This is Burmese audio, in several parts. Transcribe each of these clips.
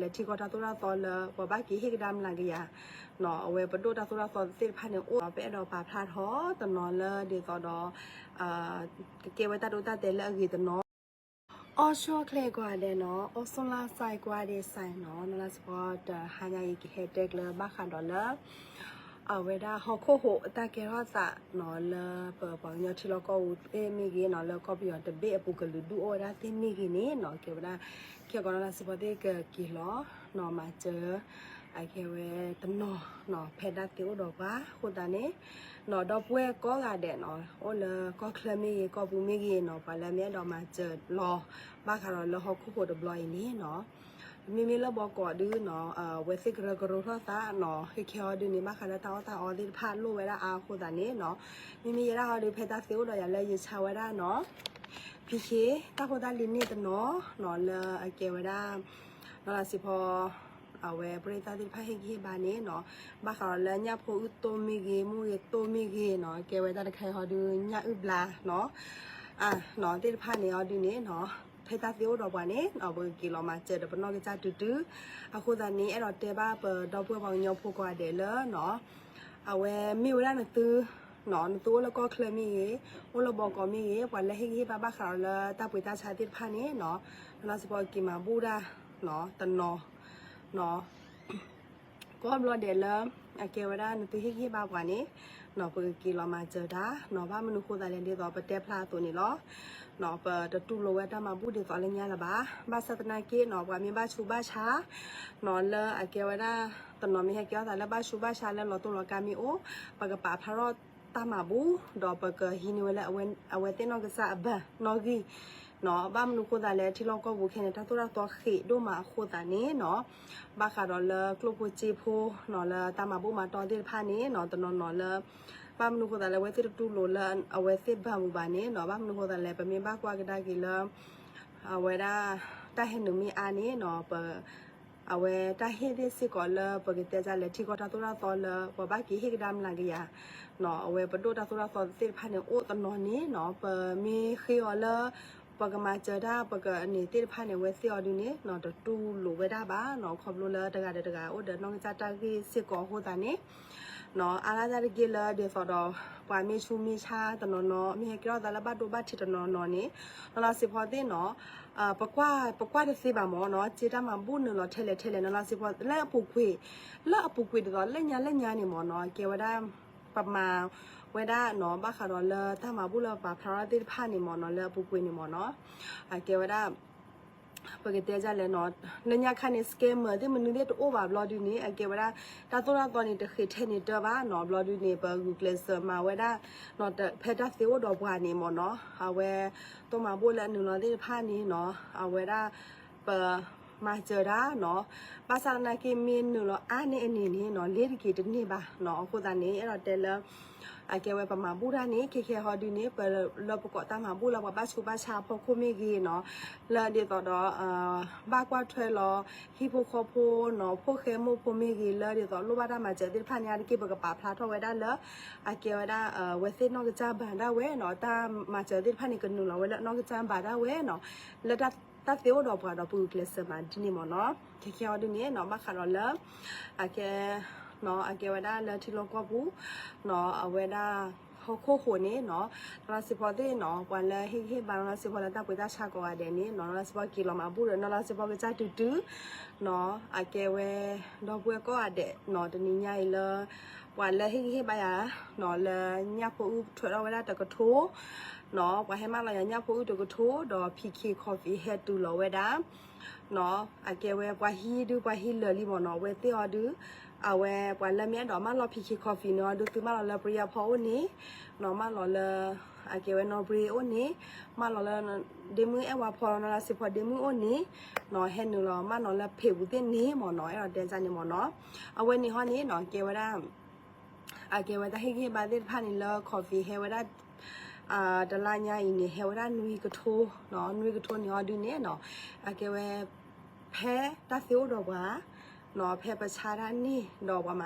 le ti ko ta to ra so le bo ba ki he dam la ge ya no we pa do ta so ra so ti pha ne o pe do pa pha tho to no le de so do a ke we ta do ta de le ge to no အော်ရှော့ကလေကွာတဲ့နော်အော်ဆွန်လာဆိုင်ကွာတဲ့ဆိုင်နော်နော်လာစပေါ်တဟာညာရီခဲတက်လဘခါဒေါ်လာ အဝေဒါဟခိုဟိုအတကေရသာနော်လပပညချီလကောဦးအေမီကြီးနော်လကောပြီးတော့တဘေအပုကလူဒူအော်ဒါတင်မီကြီးနေနော်ကေဗဒါကေကောလာစပေါ်တဲ့ကကီလောနော်မချာအကေဝဲတနော်နော်ဖဲဒါတေတော့ပါဟိုတာနေနော်တော့ပွဲကောကတဲ့နော်ဟိုလကောခလမီကောပူမီကြီးနော်ပါလမဲတော့မချာလောဘာခါတော့လဟခုဖို့တဘလိုင်းနေနော် မိမိလဘောကောဒူနော်အဝဲစစ်ကရကရထတာနော်ခေခေဒူနေမခါတော့တာအော်ဒီဖာလို့ဝဲတာအာခိုတာနေနော်မိမိရတာဟောဒီဖက်တာစေဦးတော့ရလဲရချဝဲတာနော်ဖိခေတာခိုတာလင်းနေတနော်နော်လအကေဝဲတာနော်လာစီဖောအဝဲပရိသတ်ဒီဖဟိကြီးဘာနေနော်ဘာခါလညဖို့ဥတိုမီကြီးမူရတိုမီကြီးနော်ကေဝဲတာတခဲဟောဒူညဥပလာနော်အာနော်တိဖာနေဟောဒီနေ နော်ဖေတာသေးတော့ပါနဲ့အဘကီလိုမကျတဲ့ပနောကကြတူတူအခုသာနေအဲ့တော့တဲပါပတော့ပွဲပေါင်းညောဖို့ကွာတယ်လနော်အဝဲမိဝရနတူနော်နတူလကောခလမီရေဟိုလဘောကမီရေပွာလက်ဟိဟိပါပါခါလတာပွေတာချာတိဖာနေနော်နော်စပေါ်ကီမာဘူရာနော်တနော်နော်ကောဘလတယ်လအကေဝရနတူဟိဟိပါကွာနေ နော်ပကီလိုမကျတာနော်ဘာမနုခိုတာလည်းဒီတော့ပတဲဖလာတူနေလောနော်ပတတူလိုဝဲတမဘူးဒီတော့လည်းညာလာပါဘာစတနာကေနော်ဘာမြင်ပါချူပါချာနော်လအကေဝရတနော်မဟကေတာလည်းဘာချူပါချာလည်းလောတူလောကမီအိုပကပါဖရောတမဘူးတော့ပကဟီနဝဲလည်းအဝဲအဝဲတင်တော့ကစားဘနော်ဂီ နော်ဘာမနုခိုတာလည်းထီလောကဘူးခဲနေတာတူရတော့ခေဒိုမှာခိုတာနေနော်ဘာခါတော့လကလုပချီဖိုနော်လတမဘူးမှာတော်တဲ့ဖာနေနော်တနော်နော်လဘာမနုခိုတာလည်းဝဲတိတူလိုလအဝဲစစ်ဘာမူပါနေနော်ဘာမနုခိုတာလည်းပမြင်ပါကွာကဒါကီလအဝဲဒါတဟဲနူမီအာနေနော်ပအဝဲတဟဲဒီစီကောလပကတဲ့ကြလေထီကောတာတူရတော်လပဘာကီဟေကဒမ်လာကီယာနော်အဝဲပဒိုတာတူရတော်စစ်ဖာနေအိုတနော်နေနော်ပမီခေောလ ပကမာကြတာပကအနေတိဖာနေဝဲစီအော်ဒီနေနော်တူလိုဝဲတာပါနော်ခေါပလိုလတကတကအိုဒနော်ကြတာကီစစ်ကောဟိုတာနေနော်အားလာကြရလေဒီဆိုတော့ပွာမီချူမီချာတနော်နော်အမေကြောတလဘတ်တို့ဘတ်ချီတနော်နော်နေနော်လာစီဖော်တဲ့နော်အာပကွာပကွာတဲ့စေပါမောနော်ခြေတမဘူးနော်ထဲလေထဲလေနော်လာစီဖော်လက်အပူခွေလက်အပူခွေတော့လက်ညာလက်ညာနေမောနော်ကေဝဒပမာ ဝဲဒါနော်ဘာခါတော့လဲတမဘူးလားပါဖရာတိဖာနေမော်နော်လဲပူပွေးနေမော်နော်အကေဝဲဒါပကတိကြလဲနော်နညာခနဲ့စကဲမတဲ့မနူတဲ့တိုးပါဘလော့ဒီနေအကေဝရာတာတော်တာတော်နေတခေထဲနေတပါနော်ဘလော့ဒီနေပဂူကလစ်မဝဲတာနော်ဖက်တာသေဝတော်ဘွားနေမော်နော်ဟာဝဲတော်မှာပို့လဲနူနော်တဲ့ဖာနေနော်အဝဲတာပမာကြတာနော်ပါစနာကိမင်းနော်အာနေအနေနေနော်လေတကီတနေ့ပါနော်အခုတနေ့အဲ့တော့တဲလဲ အကဲဝဲပမာဘူရာနေခေခေဟော်ဒီနေပလောပကောတမဘူလောပဘာစုဘာချာဖခုမေဂီနော်လာဒီတော်တော့အာဘာကွာထွဲလောဟီဖိုခေါဖိုနော်ဖိုခဲမိုဖိုမေဂီလာဒီတော်လောဘာဒါမချက်ဒီဖာညာဒီကေဘကပါဖလာထောဝဲဒါလအကဲဝဲဒါဝဲစစ်နော်ကကြဘန်ဒါဝဲနော်တာမချက်ဒီဖာနေကနူလောဝဲလနော်ကကြဘာဒါဝဲနော်လက်တာတာဖေတော့ဘာတော့ပူကလစမန်ဒီနေမနော်ခေခေဟော်ဒီနေနော်မခါရောလအကဲ နော်အကဲဝဒါလတီလောကဘူးနော်အဝဲဒါဟိုခိုခိုနေနော်လာစပေါ်တဲ့နော်ဝလာဟိဟိဘာလာစပေါ်လာတပ်ပွေတာချကောရတယ်နေနော်လာစပေါ်ကီလိုမဘူးနော်လာစပေါ်ကကြတူတူနော်အကဲဝဲတော့ပွေကောရတဲ့နော်တနည်းညိုင်လဝလာဟိဟိဘာယာနော်လညဖို့ထွေတော့ဝလာတကထိုးနော်ဘာဟဲမလာညဖို့တကထိုးတော့ PK coffee head to လောဝဲတာနော်အကဲဝဲဘွာဟီဒူဘွာဟီလလီမနော်ဝဲတေော်ဒူ အဝဲဘွာလမြတ်တော့မလော် PK coffee နော်ဒူတူမလော်လပရီယာဖောနေနော်မလော်လအကဲဝဲနော်ဘရီအိုနေမလော်လဒေမွေအဝါဖော်နော်လာစီဖော်ဒေမွေအိုနေနော်ဟဲနူလော်မနော်လဖေဘူးတဲ့နေမနော်အဲ့တော့တန်ချာနေမနော်အဝဲနေဟောနေနော်ကဲဝဲတာအကဲဝဲတာဟိခေပါတဲ့ဖာနေလော် coffee ဟဲဝဲတာအာဒလာညာအင်းနေဟဲဝရနွီကထိုးနော်နွီကထိုးညောဒီနေနော်အကဲဝဲဖဲတသေတော့ပါ နော်ဖေပချာရနေနော်ဘာမ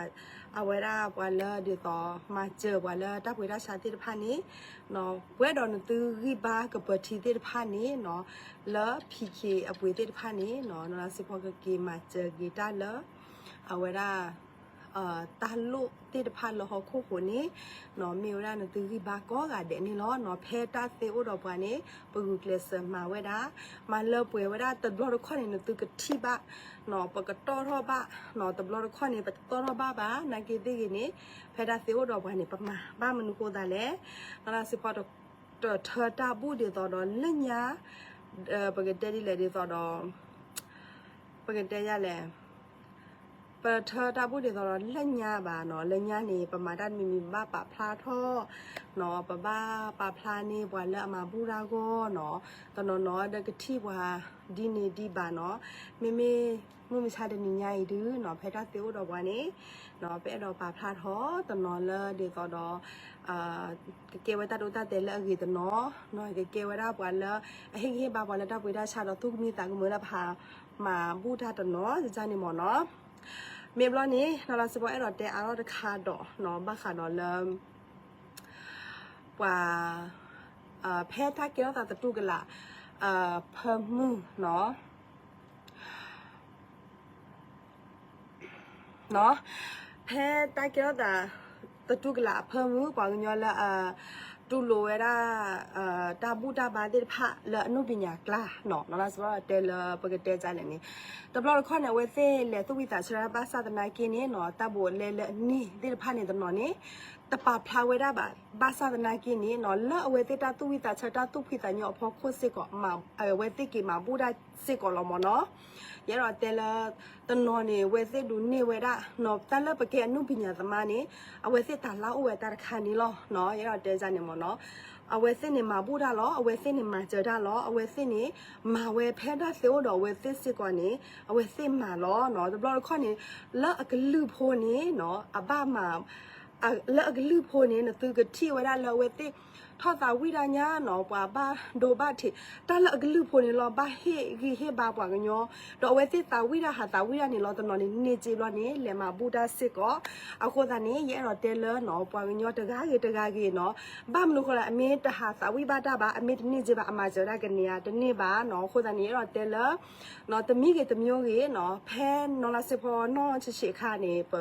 အဝရာဘွာလဒီတော့မချေဘွာလတပ်ဝရာရှာတိဖာနေနော်ဝဲတော်နသူခိပါကပတိတိဖာနေနော်လဖီကေအပွေတိဖာနေနော်နော်စဖောကကေမချေဂီတာလအဝရာ အာတာလုတိတဖာလဟခုခုနေနော်မေရနသူရိဘာကောကတဲ့နီလောနော်ဖဲတာသေဥတော်ဘွာနေပဂုကလစမှာဝဲတာမလပွေဝဲတာတဘလခွနေနသူကတိပါ no paka toro ba no to blor kho ni pa toro ba ba na ki ti ni phe da se o do ba ni pa ma ba manu ko da le na la se pa to to tha ta bu de to do le nya pa ke te di le de to do pa ke te ya le ပထတာဘူးတွေတော့လက်ညာပါနော်လက်ညာနေပမာဒမီမီဘပဖလာထောနော်ပပပဖလာနေဘွာလက်အမဘူရာကိုနော်တနော်နော်တကတိဘွာဒီနေဒီပါနော်မေမေမမချတဲ့ညညာရီဒူနော်ဖဲတာသေးတော့ဘွာနေနော်ပဲတော့ပဖလာထောတနော်လဲဒီကတော့အာကေဝတာဒိုတာတဲလဲအကြီးတနော်နော်ကေဝတာဘွာလဲအဟိဟိဘဘွာလက်တော့ပွေတာချတော့သူကမိတာကမလာဖာမှာဘူတာတနော်စကြနေမော်နော် เมบลอนี้เราเราสปอยเราแต่อาเราคาดอเนาะบ้าคาดอเริ่มว่าเอ่อแพทย์ถ้าเกี่ยวกับตะตุกันละเอ่อเพิ่มมือเนาะเนาะแพทย์ถ้าเกี่ยวกับตะตุกันละเพิ่มมือกว่าเงี้ยละเอ่อ တူလိုရတာအာတာဘူတာဘာတိဖာလအနုပညာကလာနော်နော်လားဆိုတော့တယ်လပကတဲ့ကြလည်းနေတဘလခေါနဲ့ဝဲသေးလေသူဝိတာချရာဘာသာတနာကင်းနေနော်တဘောလဲလဲနီတိဖာနေတယ်နော်နေ တပဖလာဝဲတာဘာဘာသာတနာကင်းနေနော်လအဝဲသေးတာသူဝိတာချတာသူဖိတာညောဖို့ခိုစစ်ကောမအဝဲသေးကမှာဘူတာစစ်ကောလောမနော်ရတော့တယ်လတနော်နေဝဲစစ်ဒူနေဝဲတာနော်တလပကေအနုပညာသမားနေအဝဲစစ်တာလောက်ဝဲတာခါနေလောနော်ရတော့တဲကြနေမနော်အဝဲစစ်နေမှာပူတာလောအဝဲစစ်နေမှာကြတာလောအဝဲစစ်နေမှာဝဲဖဲတာစေတော့ဝဲစစ်စစ်ကောနေအဝဲစစ်မှာလောနော်ဘလောခေါနေလောအကလူဖိုးနေနော်အဘမှာ အလောအကလူဖိုးနေနသူကတိဝဲတာလောဝဲစစ် ထောတာဝိဒညာနော်ပွာဘာဒိုဘတ်တီတလအကလူဖိုနေလောဘာဟေဂီဟေဘာပွာကညောတော့ဝဲစစ်တာဝိဒဟာတာဝိဒနေလောတနော်နေနေကြည်လောနေလေမဘူဒါစစ်ကောအခုသာနေရဲတော့တဲလနော်ပွာကညောတကားကြီးတကားကြီးနော်ဘာမလို့ခလာအမေတဟာသာဝိဘာတာဘာအမေတနေ့ကြပါအမကျော်ရကနေရတနေ့ပါနော်ခုသာနေရတော့တဲလနော်တမိကြီးတမျိုးကြီးနော်ဖဲနော်လာစစ်ဖောနော်ချစ်ချစ်ခါနေပ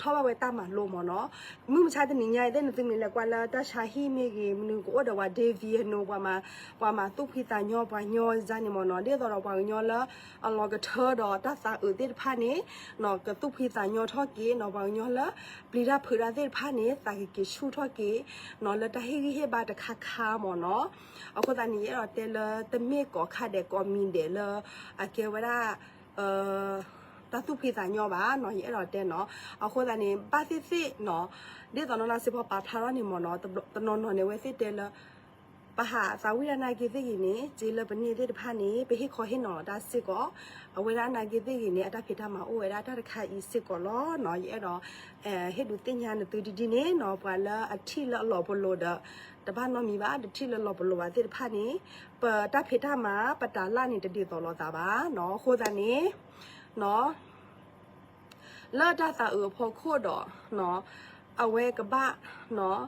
ထောပါဝဲတာမလို့မနော်မှုမချတဲ့ညရဲ့တဲ့နေတင်လေကွာလာတရှာဟီမီကြီးမနူကိုတော့ဝဒေဗီနိုပွားမှာပွားမှာသူဖိတာညောပွားညောဇာနေမနော်တဲ့တော့ပွားညောလာအလောကထောတော့တဆာဥတဲ့ဖာနေနော်ကသူဖိတာညောထော့ကြီးနော်ပွားညောလာပလီရာဖရာတဲ့ဖာနေစာကြီးရှူထော့ကြီးနော်လတဟီဟီဘာတခါခါမနော်အခုတနီရတဲ့လတမေကောခတဲ့ကောမင်းတယ်လအကေဝရာအာတ သူဖိစာညောပါနော်ရဲ့တော့တဲ့နော်အခုတနေပါစစ်စစ်နော်ဒီတော့နော်လာစဖောပါထားရနေမနော်တနော်နော်နေဝဲစစ်တယ်လပဟာသာဝိရနာကိသိကိနေဂျေလပနေတဲ့တဖာနေဘဟိခေါ်ဟင်းနော်ဒါစစ်ကောအဝေရနာကိသိကိနေအတဖိထားမှာအိုဝေရတတခါဤစစ်ကောလောနော်ရဲ့တော့အဲဟိဒူတင်ညာနတူဒီဒီနေနော်ပွာလာအထီလောလောဘလို့တော့တပတ်နော်မီပါတထီလောလောဘလို့ပါတဲ့တဖာနေပတဖိထားမှာပတာလာနေတတိတော်လောသာပါနော်ခိုးတာနေ နော်လာဒတာအဖို့ခိုးတော့နော်အဝဲကပနော်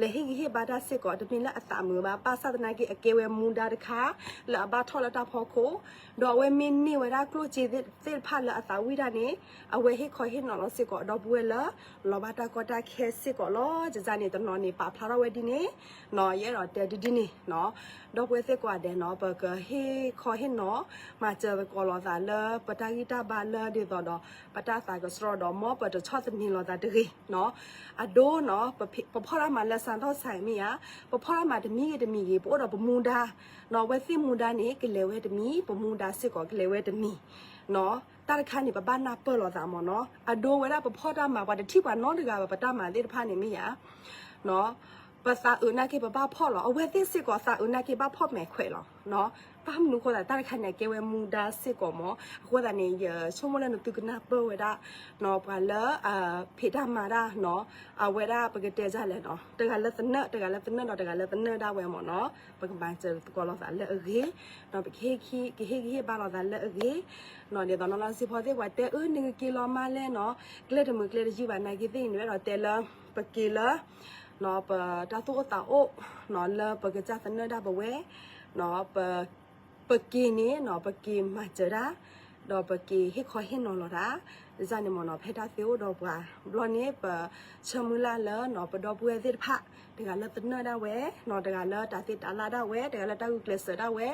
လေဟိဟိဘာဒါစစ်ကောတပင်လက်အစာมือပါပါသဒနာကိအကေဝဲမူဒါတခါလာဘာထောလတာဖို့ခိုဒေါ်ဝဲမင်းနေဝဲဒါကလိုချီတဲ့စစ်ဖတ်လာအစာဝိဒါနေအဝဲဟိခေါ်ဟိနော်လို့စစ်ကောဒေါ်ဘွဲလာလောဘာတာကောတာခဲစစ်ကောလောကြကြနေတနော်နေပါဖလာရဝဲဒီနေနော်ရဲတော့တဲဒီဒီနေနော်ဒေါ်ဘွဲစစ်ကွာတဲ့နော်ဘကဟိခေါ်ဟိနော်မှာကျဘကောလောသာလပတာဂီတာဘာလာဒီတော့ပတာစာကစရောတော့မောပတချော့သမီလောသာတကြီးနော်အဒိုးနော်ပပဖော်ရမှာလက်ဆန်တော့ဆိုင်မီယာပဖော်ရမှာတမီတမီကြီးပို့တော့ပမူဒါနော်ဝဲစစ်မူဒါနေကလေဝဲတမီပမူဒါစစ်ကောကလေဝဲတမီနော်တာခါနေပပနာပလောသာမောနော်အဒိုးဝဲတာပဖော်တာမှာဘာတတိပါနော်တကပပတာမှာလေတဖာနေမီယာနော် ပစာဥနာကေပပဖော်လောအဝဲသိစစ်ကောစာဥနာကေပဖော်မဲခွဲလောနော်ပတာမနုခေါ်တာတာခနဲ့ကေဝဲမူဒါစစ်ကောမောခေါ်တာနေရချုံမလဲနတုကနာပဝဲတာနော်ပါလာအာဖေတာမာတာနော်အဝဲတာပကတဲ့ကြလဲနော်တကလည်းတနတကလည်းတနတော့တကလည်းတနတာဝဲမောနော်ပကပန်းကျကောလောစာလဲအေနော်ပခေခီခေခီဘာလောစာလဲအေနော်ဒီတော့နော်စီဖော်တဲ့ဝတ်တဲ့အနကီလိုမလဲနော်ကလက်တမကလက်ကြီးပါနိုင်ကိတဲ့နေတော့တဲလာပကီလာ နော်ပတာတော့တာအိုနော်လပကကြတနတာဘဝဲနော်ပပကီနေနော်ပကီမကြရာ တော့ပကီဟိခဟိနော်လောရာဇာနေမနော်ဖေတာသေတော့ပွာဘလနေပချမူလာလနော်ပတော့ပွေသစ်ဖတကလည်းတနဒါဝဲနော်တကလည်းတာစစ်တာလာဒါဝဲတကလည်းတာကုကလစဒါဝဲ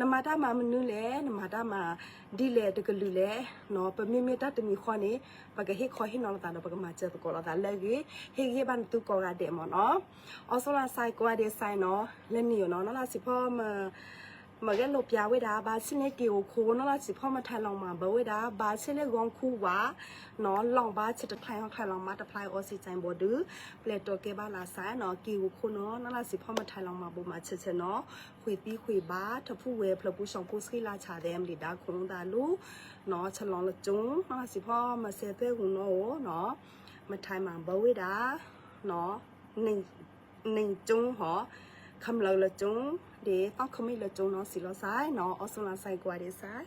နမတာမမနုလေနမတာမဒီလေတကလူလေနော်ပမိမီတာတမီခွနေပကဟိခဟိနော်တာတော့ပကမချတ်ကောလာတာလေကြီးဟိဟိဘန်တူကောရတဲ့မနော်အော်ဆိုလာဆိုင်ကွာတဲ့ဆိုင်နော်လက်နီနော်နော်လာစီဖောမမကလို့ပြဝဲတာဘာစနေကေကိုခိုးနော်လားစီဖောမ ထိုင်လောင်မှာဘဝဲတာဘာစနေကောင်ခူဝါနော်လောင်ဘာချက်တထိုင်အောင်ထိုင်လောင်မှာတဖိုင်အော်စီချိုင်ဘောဒူပလက်တော့ကေဘာလာဆိုင်နော်ကေကိုခိုးနော်နော်လားစီဖောမထိုင်လောင်မှာဘုမချက်ချက်နော်ခွေပြီးခွေဘာတဖူဝဲဖလပူဆောင်ကိုစခိလာချတဲ့မလီဒါခုံတာလူနော်ချလောင်လကျုံ คำเราละจงเดี๋ยวเอาคำไม่ละจงเนาะสิเราซ้ายเนาะเอาสุนัขใส่กว่าเดี๋ยวซ้าย